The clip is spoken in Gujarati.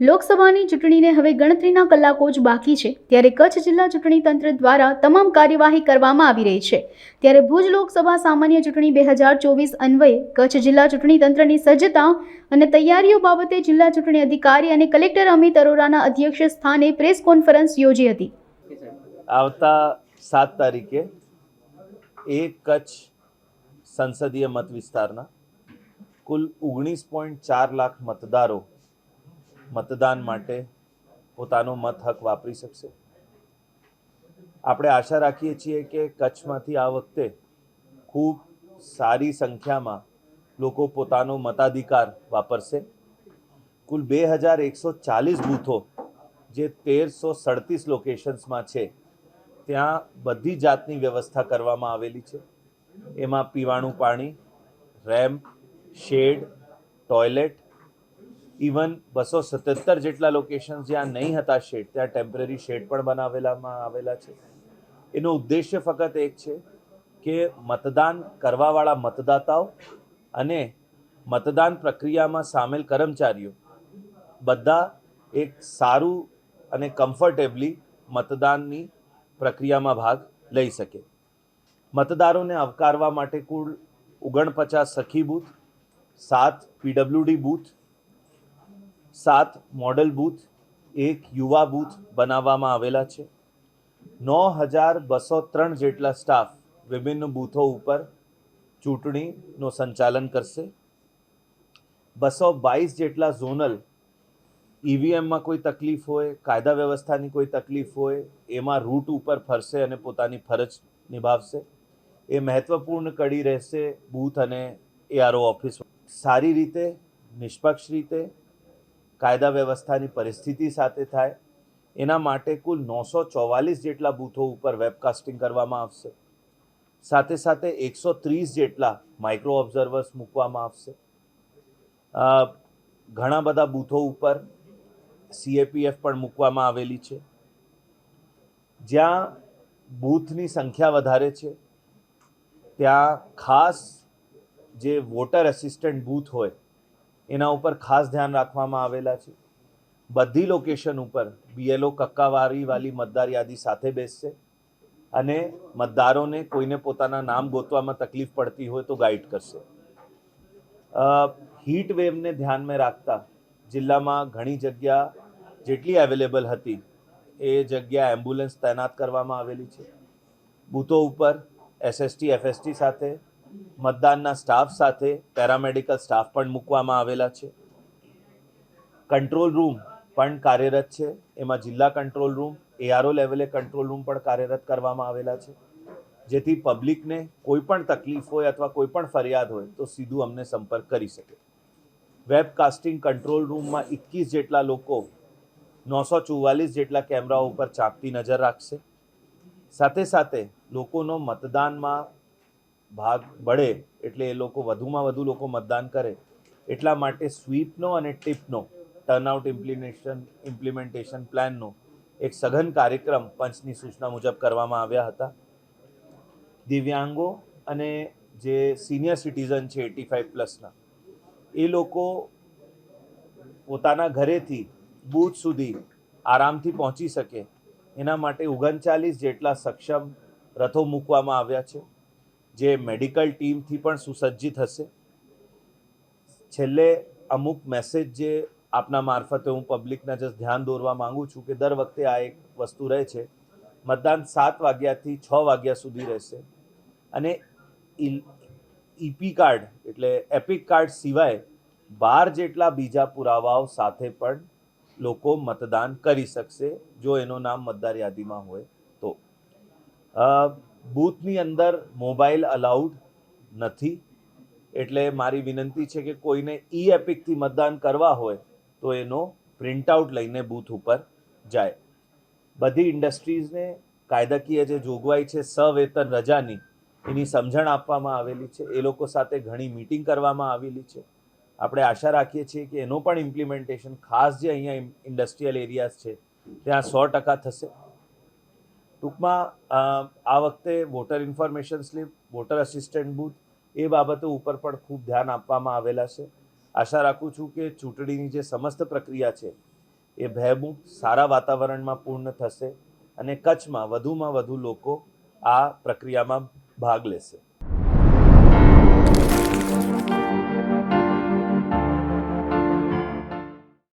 લોકસભાની ચૂંટણીને હવે ગણતરીના કલાકો જ બાકી છે. ત્યારે કચ્છ જિલ્લા ચૂંટણી તંત્ર દ્વારા તમામ કાર્યવાહી કરવામાં આવી રહી છે. ત્યારે ભુજ લોકસભા સામાન્ય ચૂંટણી બે હજાર ચોવીસ અન્વયે કચ્છ જિલ્લા ચૂંટણી તંત્રની સજ્જતા અને તૈયારીઓ બાબતે જિલ્લા ચૂંટણી અધિકારી અને કલેક્ટર અમિત અરોરાના અધ્યક્ષ સ્થાને પ્રેસ કોન્ફરન્સ યોજી હતી. આવતા સાત તારીખે એ કચ્છ સંસદીય મત વિસ્તારના કુલ ઓગણીસ પોઈન્ટ ચાર લાખ મતદારો મતદાન માટે પોતાનો મત હક વાપરી શકશે. આપણે આશા રાખીએ છીએ કે કચ્છમાંથી આ વખતે ખૂબ સારી સંખ્યામાં લોકો પોતાનો મતાધિકાર વાપરશે. કુલ બે હજાર એકસો ચાલીસ બૂથો જે તેરસો સડતીસ લોકેશન્સમાં છે, ત્યાં બધી જાતની વ્યવસ્થા કરવામાં આવેલી છે. એમાં પીવાનું પાણી, રેમ્પ, શેડ, ટોયલેટ ઇવન બસો સત્તર જેટલા લોકેશન જ્યાં નહીં હતા શેડ ત્યાં ટેમ્પરરી શેડ પણ બનાવેલામાં આવેલા છે. એનો ઉદ્દેશ્ય ફક્ત એક છે કે મતદાન કરવાવાળા મતદાતાઓ અને મતદાન પ્રક્રિયામાં સામેલ કર્મચારીઓ બધા એક સારું અને કમ્ફર્ટેબલી મતદાનની પ્રક્રિયામાં ભાગ લઈ શકે. મતદારોને આવકારવા માટે કુલ ઓગણપચાસ સખી બૂથ, સાત પીડબ્લ્યુડી બૂથ સાત મોડલ બૂથ, એક યુવા બૂથ બનાવવામાં આવેલા છે. નવ હજાર બસો ત્રણ જેટલા સ્ટાફ વિભિન્ન બૂથો ઉપર ચૂંટણીનું સંચાલન કરશે. બસો બાવીસ જેટલા ઝોનલ ઈવીએમમાં કોઈ તકલીફ હોય, કાયદા વ્યવસ્થાની કોઈ તકલીફ હોય, એમાં રૂટ ઉપર ફરશે અને પોતાની ફરજ નિભાવશે. એ મહત્વપૂર્ણ કડી રહેશે બૂથ અને એઆરઓ ઓફિસ. સારી રીતે, નિષ્પક્ષ રીતે કાયદા વ્યવસ્થાની પરિસ્થિતિ સાથે થાય. એના માટે કુલ નવસો ચોવાલીસ જેટલા બૂથો ઉપર વેબકાસ્ટિંગ કરવામાં આવશે. સાથે સાથે એકસો ત્રીસ જેટલા માઇક્રો ઓબ્ઝર્વર્સ મૂકવામાં આવશે. ઘણા બધા બૂથો ઉપર સીએપીએફ પણ મૂકવામાં આવેલી છે. જ્યાં બૂથની સંખ્યા વધારે છે, ત્યાં ખાસ જે વોટર એસિસ્ટન્ટ બૂથ હોય એના ઉપર ખાસ ધ્યાન રાખવામાં આવેલા છે. બધી લોકેશન ઉપર બીએલઓ કક્કાવારી વાલી મતદાર યાદી સાથે બેસશે અને મતદારોને કોઈને પોતાના નામ ગોતવામાં તકલીફ પડતી હોય તો ગાઈડ કરશે. હીટ વેવને ધ્યાનમાં રાખતા જિલ્લામાં ઘણી જગ્યા જેટલી અવેલેબલ હતી એ જગ્યા એમ્બ્યુલન્સ તૈનાત કરવામાં આવેલી છે. બૂથો ઉપર એસએસટી એફએસટી સાથે મતદાનના સ્ટાફ સાથે પેરામેડિકલ સ્ટાફ પણ મૂકવામાં આવેલા છે. કંટ્રોલ રૂમ પણ કાર્યરત છે. એમાં જિલ્લા કંટ્રોલ રૂમ એઆરઓ લેવલે કંટ્રોલ રૂમ પણ કાર્યરત કરવામાં આવેલા છે. જેથી પબ્લિકને કોઈ પણ તકલીફ હોય અથવા કોઈ પણ ફરિયાદ હોય તો સીધું અમને સંપર્ક કરી શકે. વેબકાસ્ટિંગ કંટ્રોલ રૂમમાં એકવીસ જેટલા લોકો નવસો ચુવાલીસ જેટલા કેમેરાઓ ઉપર ચાંપતી નજર રાખશે. સાથે સાથે લોકોનો મતદાનમાં ભાગ બળે એટલે એ લોકો વધુમાં વધુ લોકો મતદાન કરે, એટલા માટે સ્વીપનો અને ટીપનો ટર્નઆઉટ ઇમ્પ્લિમેશન ઇમ્પ્લિમેન્ટેશન પ્લાનનો એક સઘન કાર્યક્રમ પંચની સૂચના મુજબ કરવામાં આવ્યા હતા. દિવ્યાંગો અને જે સિનિયર સિટીઝન છે એટી ફાઇવ પ્લસના, એ લોકો પોતાના ઘરેથી બૂથ સુધી આરામથી પહોંચી શકે, એના માટે ઓગણચાલીસ જેટલા સક્ષમ રથો મૂકવામાં આવ્યા છે. જે મેડિકલ ટીમથી પણ સુસજ્જિત હશે. છેલ્લે અમુક મેસેજ જે આપના મારફતે હું પબ્લિકના જસ્ટ ધ્યાન દોરવા માંગુ છું કે દર વખતે આ એક વસ્તુ રહે છે. મતદાન સાત વાગ્યાથી છ વાગ્યા સુધી રહેશે. અને ઈપી કાર્ડ એટલે એપિક કાર્ડ સિવાય બાર જેટલા બીજા પુરાવાઓ સાથે પણ લોકો મતદાન કરી શકશે, જો એનું નામ મતદાર યાદીમાં હોય તો. બૂથની અંદર મોબાઈલ અલાઉડ નથી. એટલે મારી વિનંતી છે કે કોઈને ઈ એપિકથી મતદાન કરવા હોય તો એનો પ્રિન્ટઆઉટ લઈને બૂથ ઉપર જાય. બધી ઇન્ડસ્ટ્રીઝને કાયદાકીય જે જોગવાઈ છે સવેતન રજાની, એની સમજણ આપવામાં આવેલી છે. એ લોકો સાથે ઘણી મીટિંગ કરવામાં આવેલી છે. આપણે આશા રાખીએ છીએ કે એનો પણ ઇમ્પ્લિમેન્ટેશન ખાસ જે અહીંયા ઇન્ડસ્ટ્રીયલ એરિયાઝ છે, ત્યાં સો ટકા થશે. ટૂંકમાં આ વખતે voter information slip, voter assistant booth એ બાબતો ઉપર પણ ખૂબ ધ્યાન આપવામાં આવેલા છે. આશા રાખું છું કે ચૂંટણીની જે સમસ્ત પ્રક્રિયા છે એ ભયમુક્ત, સારા વાતાવરણમાં પૂર્ણ થશે અને કચ્છમાં વધુમાં વધુ લોકો આ પ્રક્રિયામાં ભાગ લેશે.